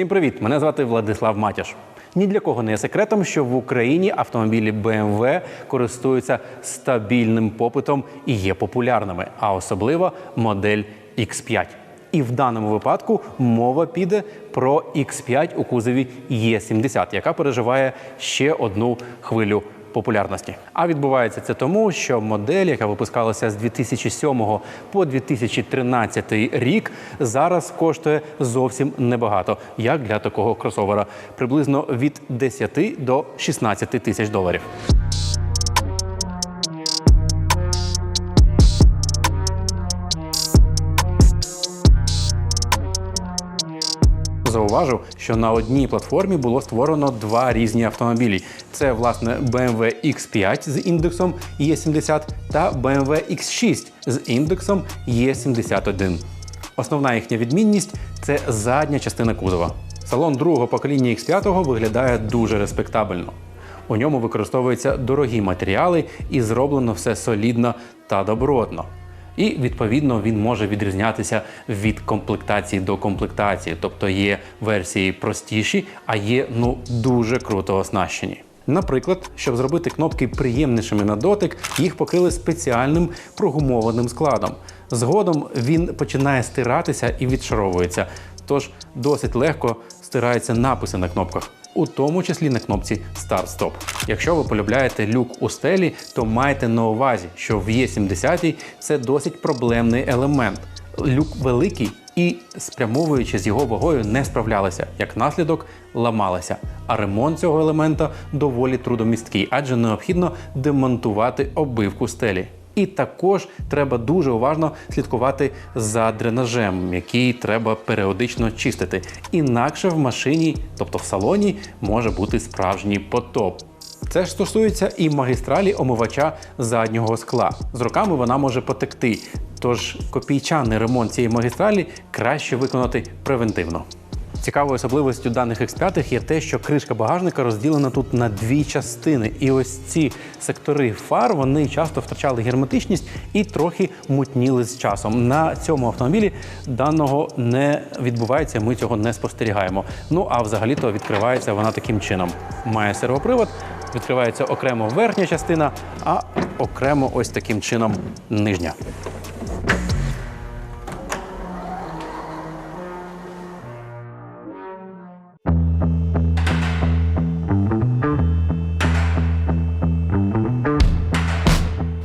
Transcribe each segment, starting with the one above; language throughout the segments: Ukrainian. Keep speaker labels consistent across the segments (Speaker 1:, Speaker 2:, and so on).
Speaker 1: Всім привіт! Мене звати Владислав Матяш. Ні для кого не є секретом, що в Україні автомобілі BMW користуються стабільним попитом і є популярними, а особливо модель X5. І в даному випадку мова піде про X5 у кузові E70, яка переживає ще одну хвилю популярності. А відбувається це тому, що модель, яка випускалася з 2007 по 2013 рік, зараз коштує зовсім небагато, як для такого кросовера, приблизно від 10 до 16 тисяч доларів. Зауважу, що на одній платформі було створено два різні автомобілі: це власне BMW X5 з індексом E70 та BMW X6 з індексом E71. Основна їхня відмінність це задня частина кузова. Салон другого покоління X5 виглядає дуже респектабельно. У ньому використовуються дорогі матеріали і зроблено все солідно та добротно. І відповідно він може відрізнятися від комплектації до комплектації, тобто є версії простіші, а є ну дуже круто оснащені. Наприклад, щоб зробити кнопки приємнішими на дотик, їх покрили спеціальним прогумованим складом. Згодом він починає стиратися і відшаровується, тож досить легко стираються написи на кнопках. У тому числі на кнопці Start-Stop. Якщо ви полюбляєте люк у стелі, то майте на увазі, що в Е70 це досить проблемний елемент. Люк великий і, спрямовуючи з його вагою, не справлялися. Як наслідок, ламалася. А ремонт цього елемента доволі трудомісткий, адже необхідно демонтувати оббивку стелі. І також треба дуже уважно слідкувати за дренажем, який треба періодично чистити. Інакше в машині, тобто в салоні, може бути справжній потоп. Це ж стосується і магістралі омивача заднього скла. З роками вона може потекти, тож копійчаний ремонт цієї магістралі краще виконати превентивно. Цікавою особливістю даних X5 є те, що кришка багажника розділена тут на дві частини. І ось ці сектори фар вони часто втрачали герметичність і трохи мутніли з часом. На цьому автомобілі даного не відбувається, ми цього не спостерігаємо. Ну а взагалі-то відкривається вона таким чином: має сервопривод, відкривається окремо верхня частина, а окремо ось таким чином нижня.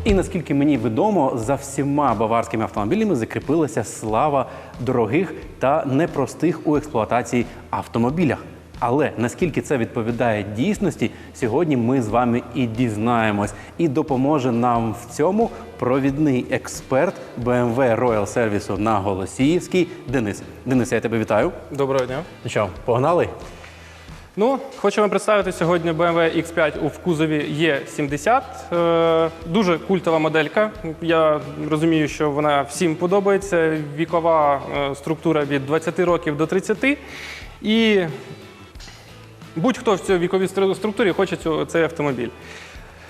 Speaker 1: І наскільки мені відомо, за всіма баварськими автомобілями закріпилася слава дорогих та непростих у експлуатації автомобілях. Але наскільки це відповідає дійсності, сьогодні ми з вами і дізнаємось. І допоможе нам в цьому провідний експерт BMW Royal сервісу на Голосіївській Денис. Денис, я тебе вітаю.
Speaker 2: Доброго дня.
Speaker 1: Ну що, погнали?
Speaker 2: Ну, хочу вам представити сьогодні BMW X5 у в кузові E70. Е, дуже культова моделька. Я розумію, що вона всім подобається. Вікова е, структура від 20 років до 30. І будь-хто в цій віковій структурі хоче цю, цей автомобіль.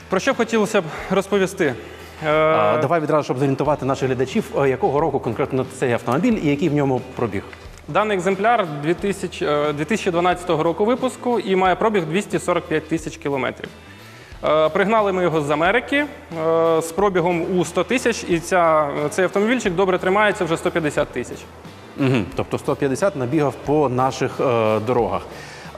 Speaker 2: Про що б хотілося б розповісти? Е,
Speaker 1: давай відразу, щоб зорієнтувати наших глядачів, е, якого року конкретно цей автомобіль і який в ньому пробіг.
Speaker 2: Даний екземпляр 2000, е, 2012 року випуску і має пробіг 245 тисяч кілометрів. Е, Пригнали ми його з Америки е, з пробігом у 100 тисяч, і ця, цей автомобільчик добре тримається вже 150 тисяч.
Speaker 1: Угу. Тобто 150 набігав по наших е, дорогах.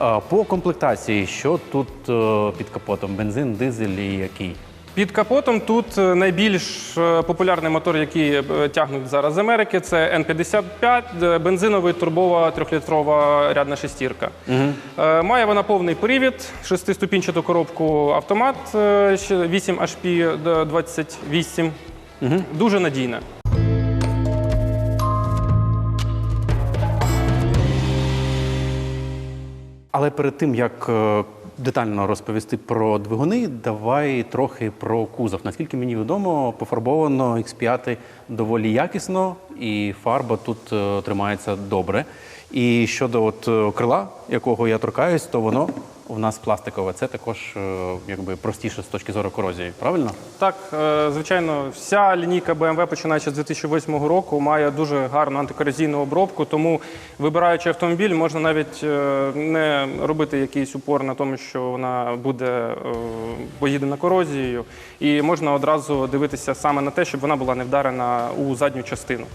Speaker 1: Е, по комплектації, що тут е, під капотом? Бензин, дизель і який?
Speaker 2: Під капотом тут е, найбільш е, популярний мотор, який е, тягнуть зараз з Америки, це N55, е, бензиновий турбова трьохлітрова рядна шестірка. Е, Має вона повний привід, шестиступінчату коробку автомат е, 8 HP до 28. Дуже надійна.
Speaker 1: Але перед тим як детально розповісти про двигуни, давай трохи про кузов. Наскільки мені відомо, пофарбовано X5 доволі якісно, і фарба тут е, тримається добре. І щодо от е, крила, якого я торкаюсь, то воно в нас пластикове, це також е, якби простіше з точки зору корозії, правильно?
Speaker 2: Так, е, звичайно, вся лінійка BMW, починаючи з 2008 року, має дуже гарну антикорозійну обробку. Тому, вибираючи автомобіль, можна навіть е, не робити якийсь упор на тому, що вона буде поїдена корозією, і можна одразу дивитися саме на те, щоб вона була не вдарена у задню частину.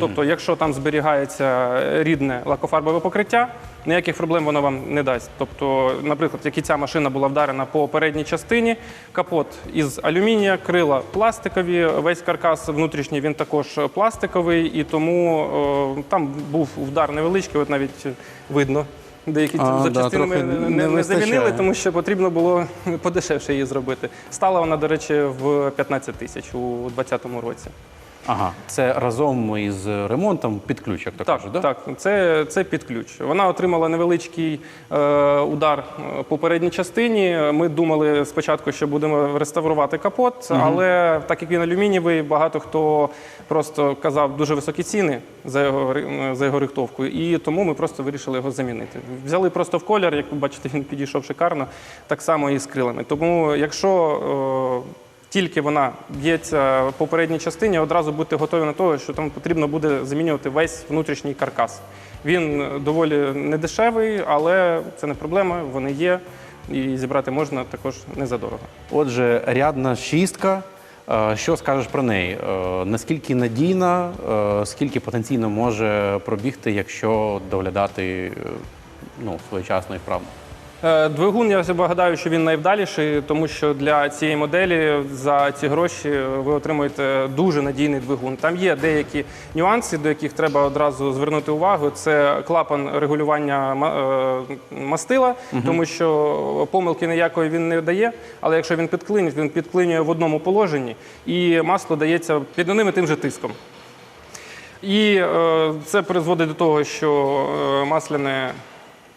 Speaker 2: Тобто, якщо там зберігається рідне лакофарбове покриття, ніяких проблем воно вам не дасть. Тобто, наприклад, як і ця машина була вдарена по передній частині, капот із алюмінія, крила пластикові, весь каркас внутрішній він також пластиковий, і тому о, там був удар невеличкий, от навіть видно. Деякі
Speaker 1: А, да,
Speaker 2: запчастини ми не,
Speaker 1: не
Speaker 2: не, не замінили, тому що потрібно було подешевше її зробити. Стала вона, до речі, в 15 тисяч у 2020 році.
Speaker 1: Ага, це разом із ремонтом під ключ, як то
Speaker 2: Так,
Speaker 1: кажуть, да?
Speaker 2: так, це, це під ключ. Вона отримала невеличкий е, удар е, по передній частині. Ми думали спочатку, що будемо реставрувати капот, але так як він алюмінієвий, багато хто просто казав дуже високі ціни за його, за його рихтовку, і тому ми просто вирішили його замінити. Взяли просто в колір, як ви бачите, він підійшов шикарно, так само і з крилами. Тому, якщо е, тільки вона б'ється в попередній частині, одразу будьте готові на те, що там потрібно буде замінювати весь внутрішній каркас. Він е, доволі недешевий, але це не проблема, вони є. І зібрати можна також не задорого.
Speaker 1: Отже, рядна шістка. Е, Що скажеш про неї? Е, Наскільки надійна, скільки потенційно може пробігти, якщо доглядати ну, своєчасно і вправно?
Speaker 2: Е, Двигун, я гадаю, що він найвдаліший, тому що для цієї моделі за ці гроші ви отримуєте дуже надійний двигун. Там є деякі нюанси, до яких треба одразу звернути увагу. Це клапан регулювання е, мастила, тому що помилки ніякої він не дає. Але якщо він підклинить, він підклинює в одному положенні, і масло дається під одним і тим же тиском. І е, це призводить до того, що е, масляне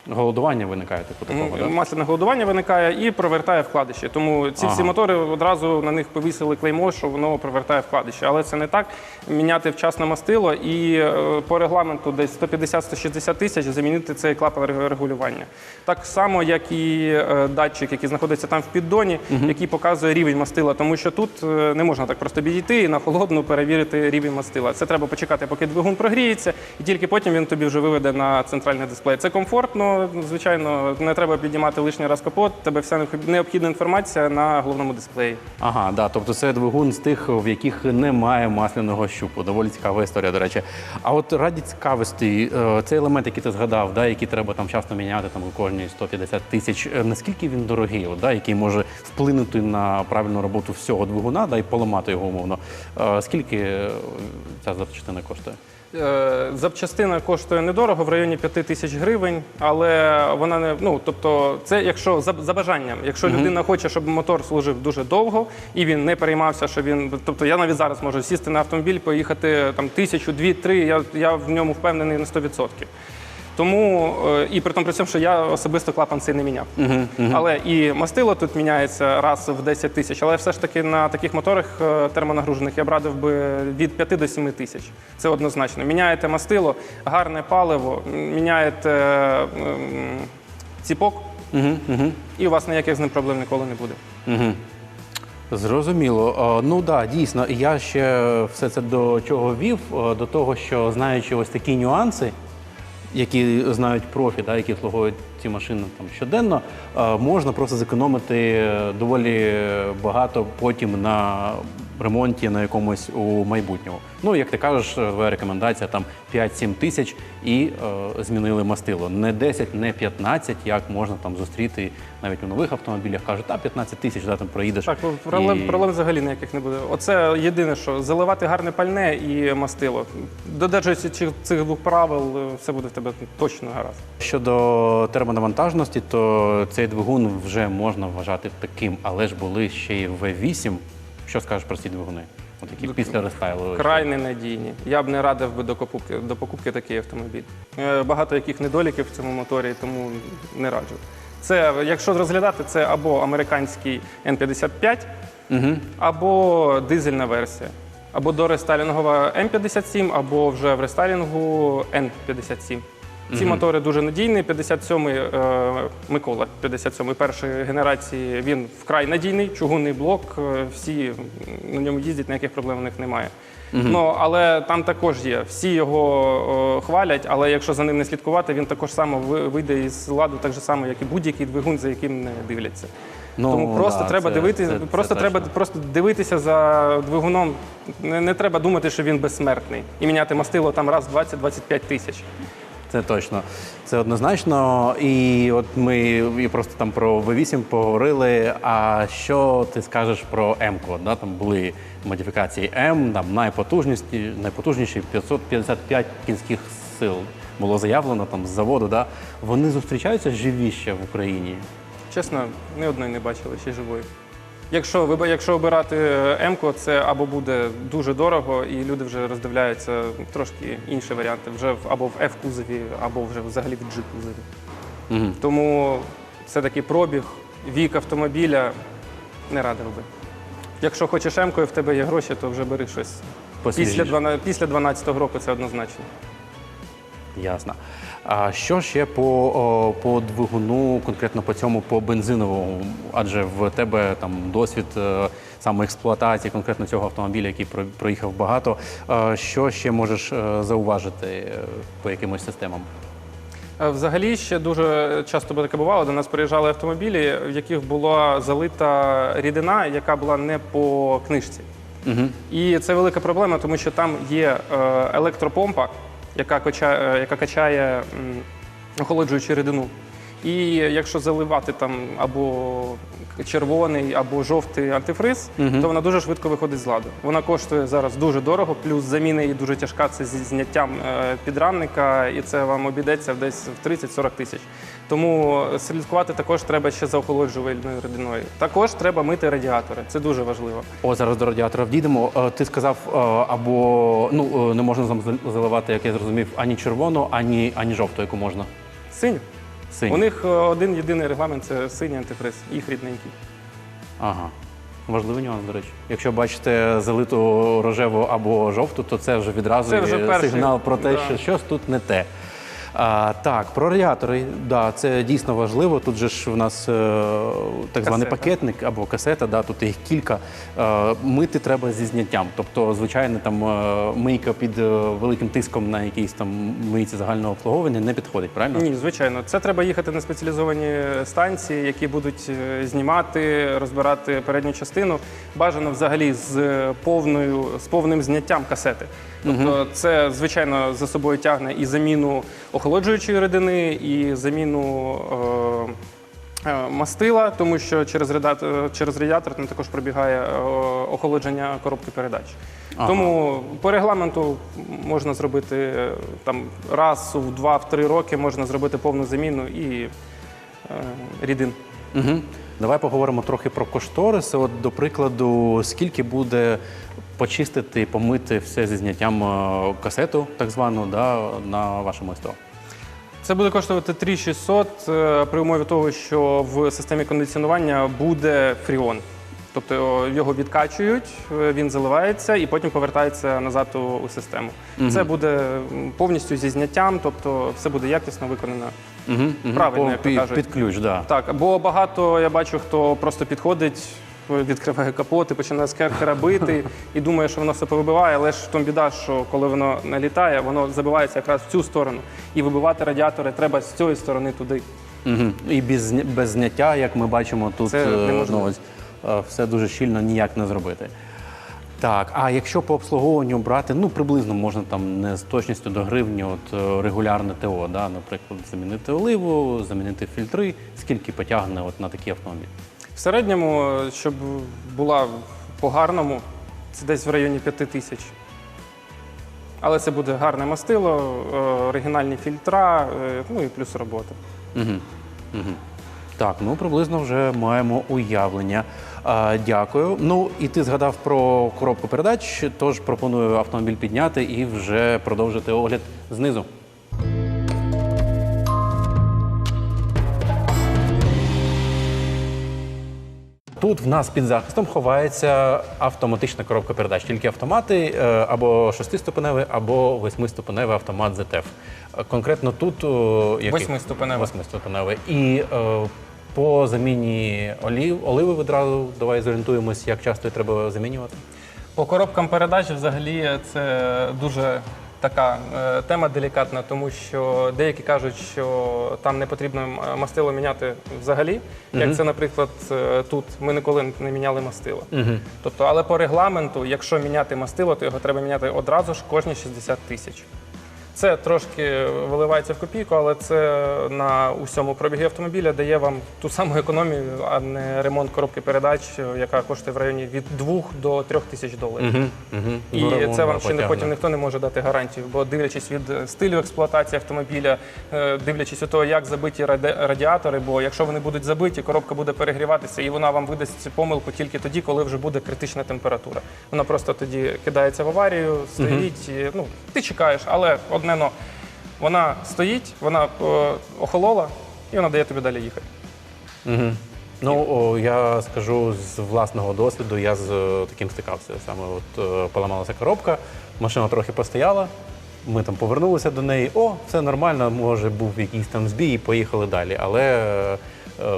Speaker 1: Голодування виникає типу такого, да?
Speaker 2: Масляне голодування виникає і провертає вкладище. Тому ці всі мотори одразу на них повісили клеймо, що воно провертає вкладище. Але це не так. Міняти вчасно мастило і е, по регламенту десь 150-160 тисяч замінити цей клапан регулювання. Так само, як і е, датчик, який знаходиться там в піддоні, який показує рівень мастила. Тому що тут е, не можна так просто підійти і на холодну перевірити рівень мастила. Це треба почекати, поки двигун прогріється, і тільки потім він тобі вже виведе на центральний дисплей. Це комфортно, звичайно, не треба піднімати лишній раз капот. Тебе вся необхідна інформація на головному дисплеї.
Speaker 1: Ага, да, тобто це двигун з тих, в яких немає масляного щупу. Доволі цікава історія, до речі. А от раді цікавості, е, цей елемент, який ти згадав, да, який треба там часто міняти там кожні 150 тисяч. е, Наскільки він дорогий, от, да, який може вплинути на правильну роботу всього двигуна, да, і поламати його умовно. Е, Скільки ця запчастина коштує?
Speaker 2: Е, Запчастина коштує недорого в районі 5 тисяч гривень, але вона не ну тобто, це якщо за, за бажанням. Якщо людина хоче, щоб мотор служив дуже довго і він не переймався, що він. Тобто я навіть зараз можу сісти на автомобіль, поїхати там тисячу, дві, три. Я, я в ньому впевнений на 100%. Тому е, і при тому при цьому, що я особисто клапан цей не міняв. Але і мастило тут міняється раз в 10 тисяч. Але все ж таки на таких моторах е, термонагружених я б радив би від 5 до 7 тисяч. Це однозначно. Міняєте мастило, гарне паливо, міняєте ціпок, і у вас ніяких з ним проблем ніколи не буде.
Speaker 1: Зрозуміло. Е, Ну так, да, дійсно. Я ще все це до чого вів? До того, що знаючи ось такі нюанси, які знають профі, да, які слугують ці машини там щоденно, е, можна просто зекономити доволі багато потім на ремонті на якомусь у майбутньому. Ну, як ти кажеш, твоя рекомендація там 5-7 тисяч і е, змінили мастило. Не 10, не 15, як можна там зустріти навіть у нових автомобілях. Кажуть, та 15 тисяч, да, там проїдеш.
Speaker 2: Так, ну, проблем,
Speaker 1: І-
Speaker 2: проблем взагалі ніяких не буде. Оце єдине, що заливати гарне пальне і мастило. Додержуючись цих- цих двох правил, е, все буде в тебе точно гаразд.
Speaker 1: Щодо термонавантажності, то цей двигун вже можна вважати таким, але ж були ще й V8. Що скажеш про ці двигуни? Отакі після рестайлу.
Speaker 2: Край ненадійні. Я б не радив би до покупки, до покупки такий автомобіль. Е, Багато яких недоліків в цьому моторі, тому не раджу. Це, якщо розглядати, це або американський N55, або дизельна версія. Або дорестайлінгова М57, або вже в рестайлінгу N57. Ці мотори дуже надійні. 57-й е, Микола, 57-й першої генерації. Він вкрай надійний, чугунний блок. е, Всі на ньому їздять, ніяких проблем у них немає. Ну але там також є. Всі його е, хвалять, але якщо за ним не слідкувати, він також само ви- вийде із ладу, так же само, як і будь-який двигун, за яким не дивляться.
Speaker 1: Ну,
Speaker 2: Тому просто
Speaker 1: да,
Speaker 2: треба
Speaker 1: це-
Speaker 2: дивитися,
Speaker 1: це- це
Speaker 2: просто треба
Speaker 1: точно.
Speaker 2: просто дивитися за двигуном. Не, не треба думати, що він безсмертний, і міняти мастило там раз 20-25 тисяч.
Speaker 1: Це точно, це однозначно. І от ми і просто там про V8 поговорили. А що ти скажеш про М-ку? Да? Там були модифікації М, там найпотужніші, найпотужніші 555 кінських сил було заявлено там з заводу. Да? Вони зустрічаються живі ще в Україні.
Speaker 2: Чесно, ні одної не бачили ще живої. Якщо якщо обирати е, М-ку, це або буде дуже дорого, і люди вже роздивляються трошки інші варіанти, вже або в F-кузові, або вже взагалі в G-кузові.
Speaker 1: Угу.
Speaker 2: Тому все-таки пробіг, вік автомобіля не радив би. Якщо хочеш М-ку і в тебе є гроші, то вже бери щось. Після 12, після 12-го року це однозначно.
Speaker 1: Ясно. А що ще по, по двигуну, конкретно по цьому, по бензиновому? Адже в тебе там досвід е, саме експлуатації конкретно цього автомобіля, який про- проїхав багато. Е, Що ще можеш е, зауважити по якимось системам?
Speaker 2: Взагалі ще дуже часто таке бувало. До нас приїжджали автомобілі, в яких була залита рідина, яка була не по книжці.
Speaker 1: Угу.
Speaker 2: І це велика проблема, тому що там є електропомпа, яка качає, яка качає охолоджуючу рідину. І якщо заливати там або червоний, або жовтий антифриз, то вона дуже швидко виходить з ладу. Вона коштує зараз дуже дорого, плюс заміна її дуже тяжка. Це зі зняттям е, підрамника, і це вам обійдеться десь в 30-40 тисяч. Тому слідкувати також треба ще за охолоджувальною рідиною. Також треба мити радіатори. Це дуже важливо.
Speaker 1: О, зараз до радіатора дійдемо. Е, Ти сказав, е, або ну е, не можна там заливати, як я зрозумів, ані червону, ані, ані жовту, яку можна.
Speaker 2: Синю.
Speaker 1: Синю.
Speaker 2: У них е, один єдиний регламент це синій антифриз, їх рідненький.
Speaker 1: Ага. Важливий нюанс, до речі. Якщо бачите залиту рожеву або жовту, то це вже відразу
Speaker 2: Це вже
Speaker 1: є
Speaker 2: перший,
Speaker 1: сигнал про те,
Speaker 2: да.
Speaker 1: що щось тут не те. А, так, про радіатори, да, це дійсно важливо. Тут же ж в нас е, так званий пакетник або касета, да, тут їх кілька. Е, мити треба зі зняттям. Тобто, звичайно, там е, мийка під великим тиском на якійсь там мийці загального обслуговування не підходить, правильно?
Speaker 2: Ні, звичайно, це треба їхати на спеціалізовані станції, які будуть знімати, розбирати передню частину. Бажано взагалі з повною з повним зняттям касети. Тобто, це звичайно за собою тягне і заміну охолоджуючої рідини, і заміну. Е, е, Мастила, тому що через радіатор, через радіатор там також пробігає е, охолодження коробки передач.
Speaker 1: Ага.
Speaker 2: Тому по регламенту можна зробити е, там раз в два, в три роки можна зробити повну заміну і е, рідин.
Speaker 1: Угу. Давай поговоримо трохи про кошториси. От, до прикладу, скільки буде почистити, помити все зі зняттям е, касету, так звану, да, на вашому СТО?
Speaker 2: Це буде коштувати 3600 е, при умові того, що в системі кондиціонування буде фріон. Тобто його відкачують, е, він заливається і потім повертається назад у, систему. Це буде повністю зі зняттям, тобто все буде якісно виконано.
Speaker 1: Угу.
Speaker 2: Правильно, як то
Speaker 1: під,
Speaker 2: кажуть.
Speaker 1: під ключ, да.
Speaker 2: Так, бо багато я бачу, хто просто підходить, відкриває капот і починає з керхера бити і думає, що воно все повибиває, але ж в тому біда, що коли воно налітає, воно забивається якраз в цю сторону. І вибивати радіатори треба з цієї сторони туди.
Speaker 1: Угу. І без, без зняття, як ми бачимо, тут
Speaker 2: Це
Speaker 1: е, ну, ось, е, все дуже щільно ніяк не зробити. Так, а якщо по обслуговуванню брати, ну приблизно можна там не з точністю до гривні, от е, регулярне ТО, да, наприклад, замінити оливу, замінити фільтри, скільки потягне от на такий автомобіль?
Speaker 2: Середньому, щоб була по-гарному, це десь в районі 5 тисяч. Але це буде гарне мастило, е, оригінальні фільтра, е, ну і плюс робота.
Speaker 1: Угу. Угу. Так, ну приблизно вже маємо уявлення. А, дякую. Ну і ти згадав про коробку передач, тож пропоную автомобіль підняти і вже продовжити огляд знизу. Тут в нас під захистом ховається автоматична коробка передач. Тільки автомати е, або шестиступеневий, або восьмиступеневий автомат. Е, Конкретно тут о.
Speaker 2: Восьмиступеневий.
Speaker 1: Восьмиступеневий. І е, по заміні олів, оливи відразу давай зорієнтуємось, як часто її треба замінювати.
Speaker 2: По коробкам передач взагалі це дуже така е, тема делікатна, тому що деякі кажуть, що там не потрібно м- мастило міняти взагалі. Як це, наприклад, е, тут ми ніколи не міняли мастило. Тобто, але по регламенту, якщо міняти мастило, то його треба міняти одразу ж кожні 60 тисяч. Це трошки виливається в копійку, але це на усьому пробігі автомобіля дає вам ту саму економію, а не ремонт коробки передач, яка коштує в районі від 2 до 3 тисяч доларів.
Speaker 1: Угу.
Speaker 2: І це вам ще не потім ніхто не може дати гарантію, бо дивлячись від стилю експлуатації автомобіля, е, дивлячись від того, як забиті ради- радіатори, бо якщо вони будуть забиті, коробка буде перегріватися, і вона вам видасть цю помилку тільки тоді, коли вже буде критична температура. Вона просто тоді кидається в аварію, стоїть. І, ну ти чекаєш, але одне но вона стоїть, вона е, охолола, і вона дає тобі далі їхати.
Speaker 1: Угу. Ну, о, я скажу з власного досвіду, я з е, таким стикався. Саме от е, поламалася коробка, машина трохи постояла, ми там повернулися до неї. О, все нормально, може був якийсь там збій, і поїхали далі. Але е,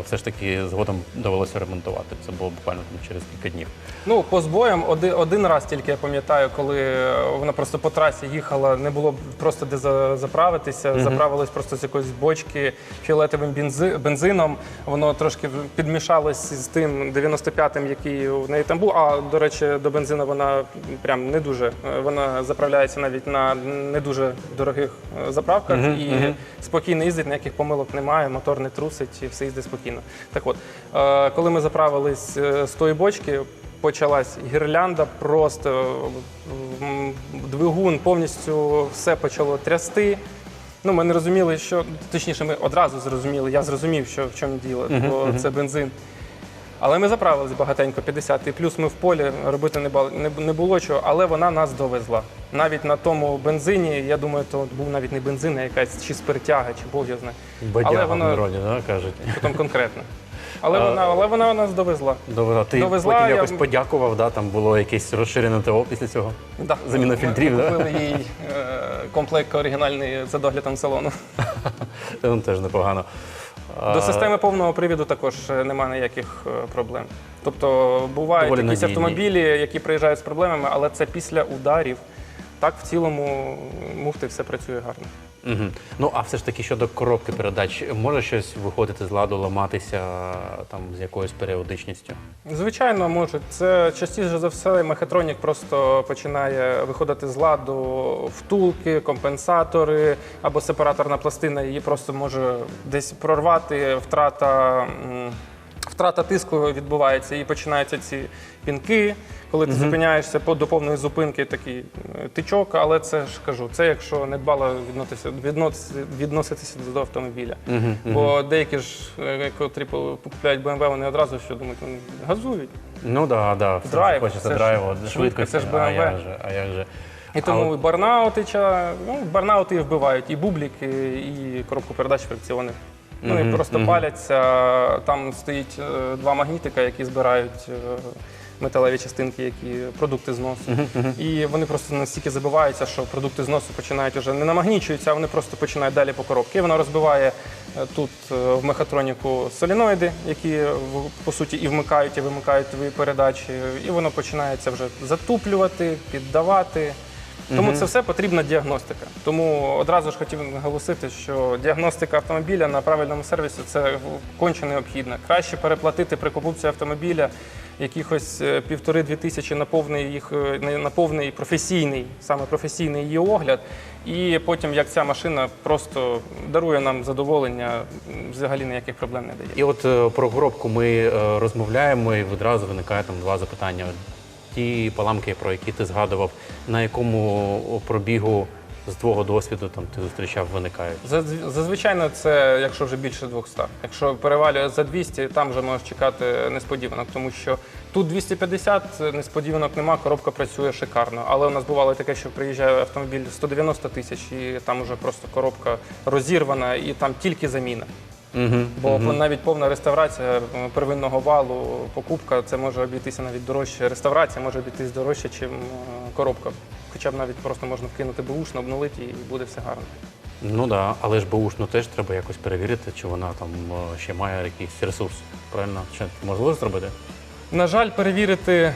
Speaker 1: все ж таки згодом довелося ремонтувати. Це було буквально там через кілька днів.
Speaker 2: Ну, по збоям один, один раз тільки я пам'ятаю, коли е, вона просто по трасі їхала, не було просто де за- заправитися, заправилась просто з якоїсь бочки фіолетовим бензи, бензином. Воно трошки підмішалось з тим 95-м, який у неї там був. А до речі, до бензину вона прям не дуже. е, Вона заправляється навіть на не дуже дорогих е, заправках і спокійно їздить, ніяких помилок немає, мотор не трусить і все їздить спокійно. Так от, е, коли ми заправились е, з тої бочки, почалась гірлянда, просто м, двигун повністю все почало трясти. Ну, ми не розуміли, що точніше, ми одразу зрозуміли. Я зрозумів, що в чому діло, бо це бензин. Але ми заправились багатенько 50, і плюс ми в полі робити не було чого, але вона нас довезла. Навіть на тому бензині, я думаю, то був навіть не бензин, а якась чи спиртяга, чи бог його знає.
Speaker 1: Бадяга в народі, да, кажуть.
Speaker 2: потім конкретно. Але вона, але вона нас довезла.
Speaker 1: Довела. Ти
Speaker 2: Довезла,
Speaker 1: потім
Speaker 2: я-
Speaker 1: якось подякував, да? там було якесь розширене ТО після цього.
Speaker 2: Да.
Speaker 1: Заміна фільтрів,
Speaker 2: Ми
Speaker 1: да?
Speaker 2: купили їй е, комплект оригінальний за доглядом салону.
Speaker 1: Це теж непогано.
Speaker 2: До системи повного привіду також е, немає ніяких е, проблем. Тобто бувають
Speaker 1: Доволі
Speaker 2: якісь
Speaker 1: надійні.
Speaker 2: автомобілі, які приїжджають з проблемами, але це після ударів. Так, в цілому муфти все працює гарно.
Speaker 1: Угу. Ну, а все ж таки щодо коробки передач, може щось виходити з ладу, ламатися там з якоюсь періодичністю?
Speaker 2: Звичайно, може. Це частіше за все мехатронік просто починає виходити з ладу втулки, компенсатори або сепараторна пластина її просто може десь прорвати, втрата. Втрата тиску відбувається і починаються ці пінки. Коли ти зупиняєшся по до повної зупинки, такий е, тичок, але це ж кажу, це якщо не дбало відноситися, відноситися, відноситися до автомобіля. Бо деякі ж, е, котрі купляють BMW, вони одразу що думають, вони газують.
Speaker 1: Ну да, да, все
Speaker 2: Драйв,
Speaker 1: хочеться
Speaker 2: ж
Speaker 1: драйву,
Speaker 2: швидко,
Speaker 1: швидкості.
Speaker 2: це ж
Speaker 1: А
Speaker 2: BMW.
Speaker 1: як же, а як же?
Speaker 2: І тому і барнаути, ну, барнаути і вбивають, і бубліки, і коробку передач фрикціони. Ну і просто паляться. Там стоїть е, два магнітика, які збирають е, металеві частинки, які продукти зносу. І вони просто настільки забиваються, що продукти зносу починають вже не намагнічуються, а вони просто починають далі по коробці. І вона розбиває е, тут е, в мехатроніку соліноїди, які в- по суті і вмикають, і вимикають твої передачі. І воно починається вже затуплювати, піддавати. Тому це все потрібна діагностика. Тому одразу ж хотів наголосити, що діагностика автомобіля на правильному сервісі це конче необхідно. Краще переплатити при покупці автомобіля якихось е, півтори-дві тисячі на повний їх е, на- повний професійний, саме професійний її огляд. І потім, як ця машина просто дарує нам задоволення, взагалі ніяких проблем не дає.
Speaker 1: І от е, про коробку ми розмовляємо, і відразу виникає там два запитання. Ті паламки, про які ти згадував, на якому пробігу з твого досвіду там ти зустрічав, виникають?
Speaker 2: Зазвичай це якщо вже більше 200. Якщо перевалює за 200, там вже можеш чекати несподіванок, тому що тут 250 несподіванок нема, коробка працює шикарно. Але у нас бувало таке, що приїжджає автомобіль 190 тисяч, і там вже просто коробка розірвана, і там тільки заміна.
Speaker 1: Угу.
Speaker 2: Бо навіть повна реставрація е, первинного валу, покупка, це може обійтися навіть дорожче. Реставрація може обійтись дорожче, ніж коробка. Хоча б навіть просто можна вкинути бушно, обнулити і буде все гарно.
Speaker 1: Ну так, да, але ж баушну теж треба якось перевірити, чи вона там е, ще має якийсь ресурс. Правильно? Чи можливо зробити?
Speaker 2: На жаль, перевірити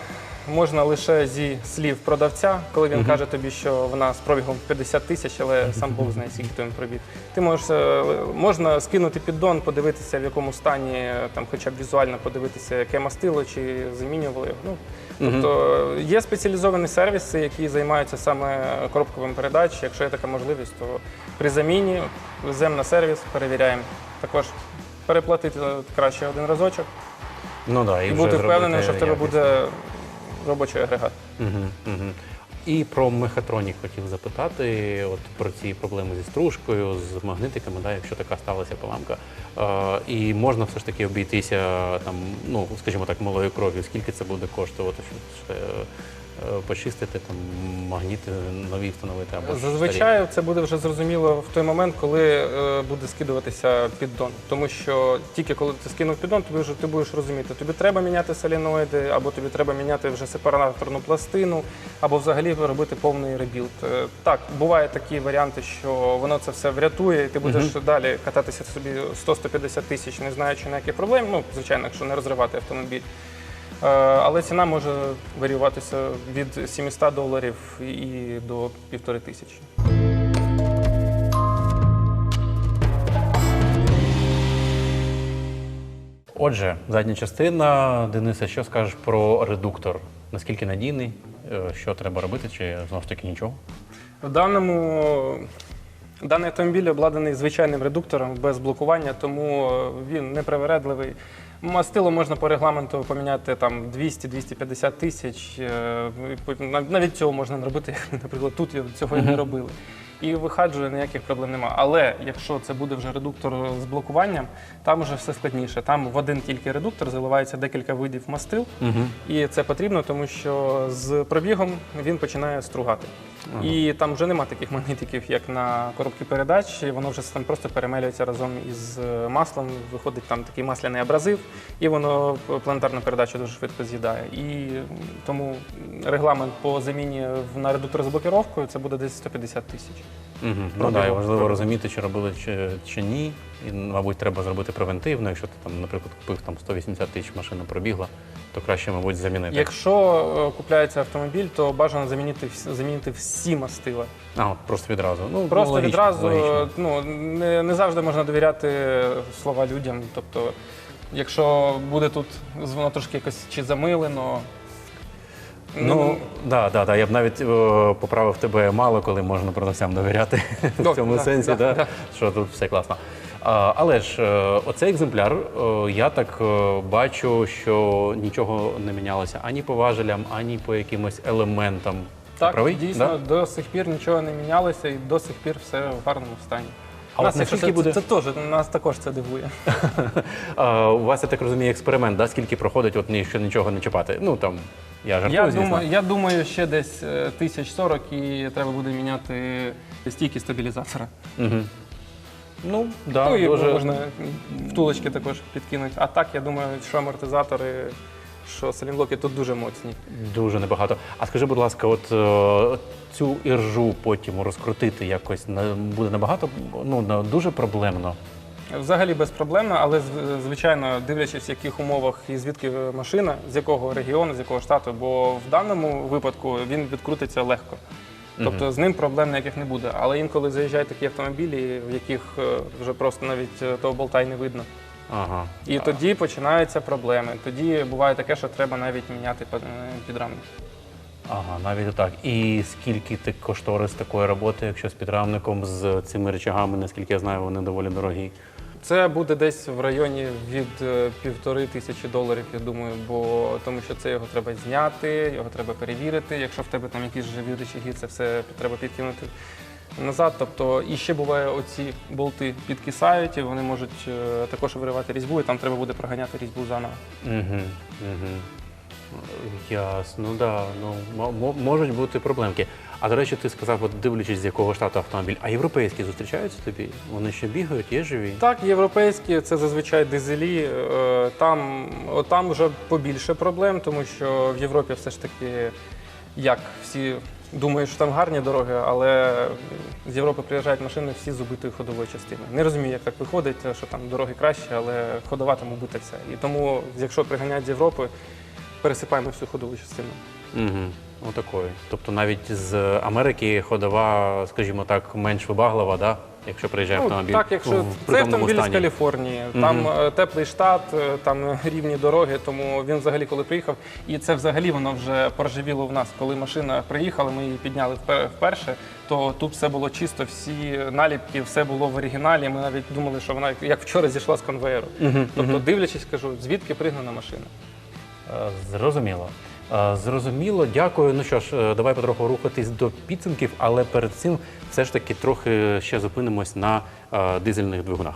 Speaker 2: можна лише зі слів продавця, коли він каже тобі, що вона з пробігом 50 тисяч, але сам Бог знає, скільки то він пробіг. Ти можеш е, можна скинути піддон, подивитися, в якому стані, е, там, хоча б візуально подивитися, яке мастило, чи замінювали. Ну, тобто е, є спеціалізовані сервіси, які займаються саме коробковим передач. Якщо є така можливість, то при заміні веземо на сервіс, перевіряємо. Також переплатити краще один разочок.
Speaker 1: Ну да, і,
Speaker 2: І
Speaker 1: вже
Speaker 2: бути
Speaker 1: зробити
Speaker 2: впевненим, що в тебе буде робочий агрегат.
Speaker 1: Угу, угу. І про мехатронік хотів запитати, от про ці проблеми зі стружкою, з магнитиками, да, якщо така сталася поламка. Е, і можна все ж таки обійтися там, ну, скажімо так, малою кров'ю. Скільки це буде коштувати, щоб ще, е, почистити там магніти нові встановити або ж старі?
Speaker 2: Зазвичай це буде вже зрозуміло в той момент, коли е, буде скидуватися піддон. Тому що тільки коли ти скинув піддон, тобі вже ти будеш розуміти, тобі треба міняти соліноїди, або тобі треба міняти вже сепараторну пластину, або взагалі робити повний ребілд. Е, Так, бувають такі варіанти, що воно це все врятує, і ти будеш далі кататися собі 100-150 тисяч, не знаючи ніяких проблем. Ну, звичайно, якщо не розривати автомобіль. Е, Але ціна може варіюватися від 700 доларів і до півтори тисячі.
Speaker 1: Отже, задня частина. Дениса, що скажеш про редуктор? Наскільки надійний? Е, Що треба робити, чи знову ж таки нічого?
Speaker 2: В даному даний автомобіль обладнаний звичайним редуктором без блокування, тому е, він непривередливий. Мастило можна по регламенту поміняти там 200-250 тисяч. е, і нав- Навіть цього можна не робити, як, наприклад, тут цього і не робили. І виходжує, ніяких проблем немає. Але якщо це буде вже редуктор з блокуванням, там вже все складніше. Там в один тільки редуктор заливається декілька видів мастил, і це потрібно, тому що з пробігом він починає стругати. І там вже нема таких магнітиків, як на коробці передач. Воно вже там просто перемелюється разом із е, маслом. Виходить там такий масляний абразив, і воно планетарну передачу дуже швидко з'їдає. І тому регламент по заміні на редуктор з блокировкою це буде десь 150 тисяч.
Speaker 1: Угу. Ну так, і важливо розуміти, чи робили чи, чи ні. І, мабуть, треба зробити превентивно. Якщо ти там, наприклад, купив там 180 тисяч машина пробігла, то краще, мабуть, замінити.
Speaker 2: Якщо е, купляється автомобіль, то бажано замінити замінити всі мастила.
Speaker 1: А, от просто відразу. Ну,
Speaker 2: Просто
Speaker 1: логічно,
Speaker 2: відразу
Speaker 1: логічно.
Speaker 2: ну не, не завжди можна довіряти слова людям. Тобто, якщо буде тут воно трошки якось чи замилено.
Speaker 1: Ну, да, да, да. Я б навіть е, поправив тебе мало, коли можна продавцям довіряти в цьому
Speaker 2: да,
Speaker 1: сенсі,
Speaker 2: да,
Speaker 1: да,
Speaker 2: да.
Speaker 1: що тут все класно. Але ж е, оцей екземпляр, е, я так е, бачу, що нічого не мінялося ані по важелям, ані по якимось елементам.
Speaker 2: так,
Speaker 1: Правий?
Speaker 2: дійсно,
Speaker 1: Да?
Speaker 2: до сих пір нічого не мінялося і до сих пір все в гарному стані.
Speaker 1: А
Speaker 2: нас,
Speaker 1: от
Speaker 2: це,
Speaker 1: буде-
Speaker 2: це, це, теж, нас також це дивує.
Speaker 1: А, у вас, я так розумію, експеримент, да? скільки проходить, от ні- що нічого не чіпати. Ну там я жартую,
Speaker 2: Я
Speaker 1: звісно.
Speaker 2: думаю, я думаю, ще десь тисяч сорок і треба буде міняти стійки стабілізатора.
Speaker 1: Угу. Ну, да,
Speaker 2: ну і
Speaker 1: дуже...
Speaker 2: можна втулочки також підкинути. А так, я думаю, що амортизатори, що салінблоки тут дуже моцні.
Speaker 1: Дуже небагато. А скажи, будь ласка, от е, цю іржу потім розкрутити якось буде набагато ну дуже проблемно.
Speaker 2: Взагалі безпроблемно, але звичайно, дивлячись, в яких умовах і звідки машина, з якого регіону, з якого штату, бо в даному випадку він відкрутиться легко. Тобто з ним проблем ніяких не буде. Але інколи заїжджають такі автомобілі, в яких е, вже просто навіть е, того болта й не видно.
Speaker 1: Ага.
Speaker 2: І тоді починаються проблеми. Тоді буває таке, що треба навіть міняти під- е, підрамник.
Speaker 1: Ага, навіть так. І скільки ти кошторис такої роботи, якщо з підрамником, з цими речагами, наскільки я знаю, вони доволі дорогі.
Speaker 2: Це буде десь в районі від е, півтори тисячі доларів, я думаю, бо тому що це його треба зняти, його треба перевірити. Якщо в тебе там якісь живі речаги, це все треба підкинути назад. Тобто і ще буває, оці болти підкисають, і вони можуть е, також виривати різьбу, і там треба буде проганяти різьбу заново.
Speaker 1: Угу. Ясно, да. Ну, мо- мо- можуть бути проблемки. А до речі, ти сказав, от дивлячись, з якого штату автомобіль, а європейські зустрічаються тобі? Вони ще бігають, є живі?
Speaker 2: Так, європейські це зазвичай дизелі. Е, Там, там вже побільше проблем, тому що в Європі все ж таки, як всі думають, що там гарні дороги, але з Європи приїжджають машини всі з убитою ходовою частиною. Не розумію, як так виходить, що там дороги кращі, але ходова там убита вся. І тому, якщо приганяють з Європи, пересипаємо всю ходову частину.
Speaker 1: Угу. Отакої. Тобто навіть з Америки ходова, скажімо так, менш вибаглива, да? якщо приїжджає автомобіль.
Speaker 2: Ну, так, якщо
Speaker 1: в
Speaker 2: це
Speaker 1: притомному
Speaker 2: автомобіль з
Speaker 1: стані.
Speaker 2: Каліфорнії, там е, теплий штат, е, там рівні дороги, тому він взагалі коли приїхав, і це взагалі воно вже поржавіло в нас. Коли машина приїхала, ми її підняли впер- вперше, то тут все було чисто, всі наліпки, все було в оригіналі. Ми навіть думали, що вона як вчора зійшла з конвеєру. Тобто, дивлячись, кажу, звідки пригнана машина.
Speaker 1: Е, Зрозуміло. Зрозуміло, дякую. Ну що ж, е, давай потроху рухатись до підсумків, але перед цим все ж таки трохи ще зупинимось на е, дизельних двигунах.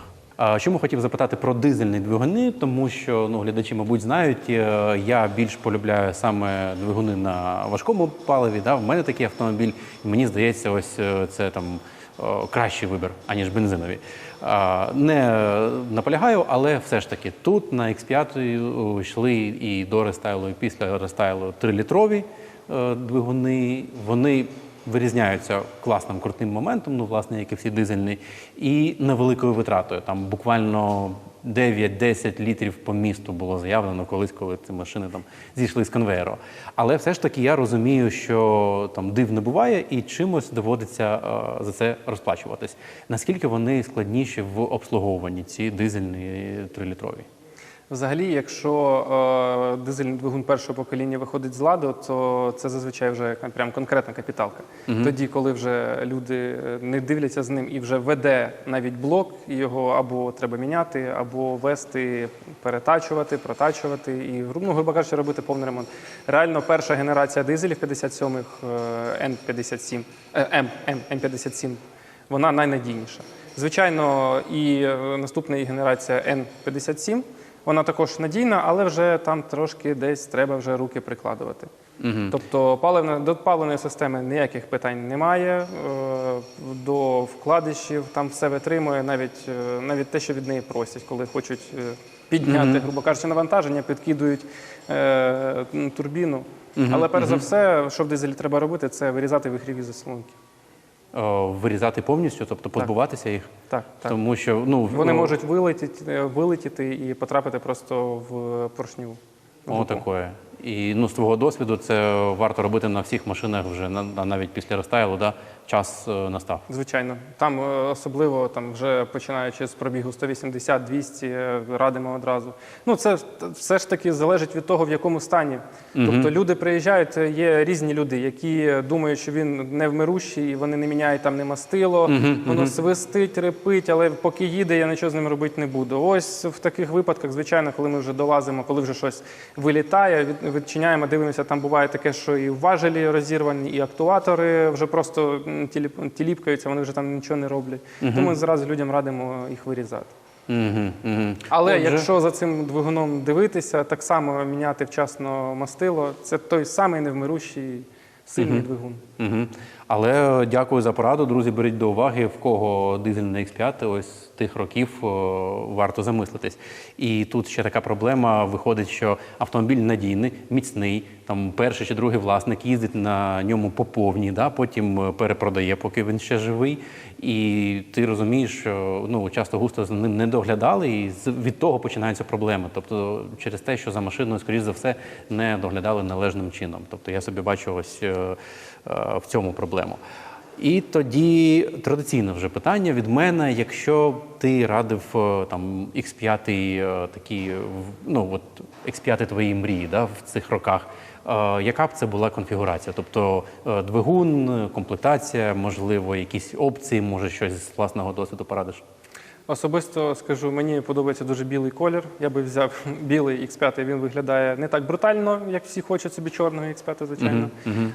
Speaker 1: Чому хотів запитати про дизельні двигуни? Тому що ну, глядачі, мабуть, знають, е, я більш полюбляю саме двигуни на важкому паливі. Да? В мене такий автомобіль, і мені здається, ось це там кращий вибір, аніж бензинові. Не наполягаю, але все ж таки тут на X5 йшли і до рестайлу, і після рестайлу 3-літрові е, двигуни. Вони вирізняються класним крутим моментом, ну, власне, як і всі дизельні, і невеликою витратою. Там буквально 9-10 літрів по місту було заявлено колись, коли ці машини там зійшли з конвейеру. Але все ж таки я розумію, що там див не буває і чимось доводиться е, за це розплачуватись. Наскільки вони складніші в обслуговуванні ці дизельні трилітрові?
Speaker 2: Взагалі, якщо е, дизельний двигун першого покоління виходить з ладу, то це зазвичай вже прям конкретна капіталка. Тоді, коли вже люди е, не дивляться з ним і вже веде навіть блок, його або треба міняти, або вести, перетачувати, протачувати і, ну, грубо кажучи, робити повний ремонт. Реально, перша генерація дизелів 57-х е, N57, е, M, M, M57, вона найнадійніша. Звичайно, і наступна генерація N57, вона також надійна, але вже там трошки десь треба вже руки прикладувати. Тобто паливна, до паливної системи ніяких питань немає. е, До вкладишів там все витримує, навіть, е, навіть те, що від неї просять, коли хочуть е, підняти, грубо кажучи, навантаження, підкидують турбіну. Але перш за все, що в дизелі треба робити, це вирізати вихріві заслонки.
Speaker 1: Е, Вирізати повністю, тобто позбуватися їх?
Speaker 2: Так, так.
Speaker 1: Тому що ну,
Speaker 2: Вони
Speaker 1: ну...
Speaker 2: можуть вилетіти, е, вилетіти і потрапити просто в поршню.
Speaker 1: О, такое. І ну, з твого досвіду це варто робити на всіх машинах вже на, на- навіть після рестайлу, да? Час е, настав.
Speaker 2: Звичайно, там е, особливо там вже починаючи з пробігу 180-200, е, радимо одразу. Ну це все ж таки залежить від того, в якому стані. Тобто люди приїжджають, є різні люди, які думають, що він невмирущий, і вони не міняють там не мастило, воно свистить, репить, але поки їде, я нічого з ним робити не буду. Ось в таких випадках, звичайно, коли ми вже долазимо, коли вже щось вилітає, відчиняємо, дивимося, там буває таке, що і важелі розірвані, і актуатори вже просто тіліп- тіліпкаються, вони вже там нічого не роблять. Тому ми зразу людям радимо їх вирізати.
Speaker 1: Угу, угу.
Speaker 2: Але якщо за цим двигуном дивитися, так само міняти вчасно мастило, це той самий невмирущий сильний двигун.
Speaker 1: Угу. Але е, дякую за пораду, друзі. Беріть до уваги, в кого дизельний X5 ось тих років е, варто замислитись. І тут ще така проблема: виходить, що автомобіль надійний, міцний. Там перший чи другий власник їздить на ньому по повній, да? потім е, перепродає, поки він ще живий. І ти розумієш, що ну часто густо за ним не доглядали, і від того починаються проблеми. Тобто, через те, що за машиною, скоріш за все, не доглядали належним чином. Тобто я собі бачу ось в цьому проблему. І тоді традиційне вже питання від мене: якщо ти радив е, там X5 е, такі, ну от X5 твої мрії да, в цих роках. Е, Яка б це була конфігурація? Тобто е, двигун, е, комплектація, можливо, якісь опції, може щось з власного досвіду порадиш?
Speaker 2: Особисто скажу, мені подобається дуже білий колір. Я би взяв білий X5, він виглядає не так брутально, як всі хочуть собі чорного X5, звичайно.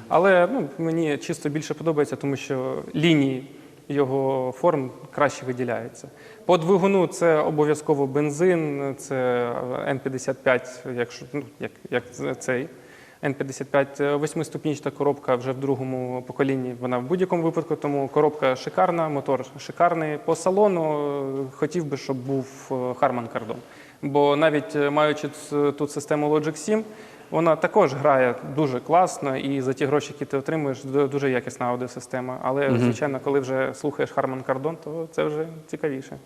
Speaker 2: Але ну, мені чисто більше подобається, тому що лінії його форм краще виділяються. По двигуну це обов'язково бензин, це N55, якщо, ну, як, як цей. N55 восьмиступінчата коробка вже в другому поколінні. Вона в будь-якому випадку, тому коробка шикарна, мотор шикарний. По салону е, хотів би, щоб був е, Harman Kardon. Бо навіть е, маючи тут систему Logic 7, вона також грає дуже класно, і за ті гроші, які ти отримуєш, ду- дуже якісна аудіосистема. Але, звичайно, коли вже слухаєш Harman Kardon, то це вже цікавіше.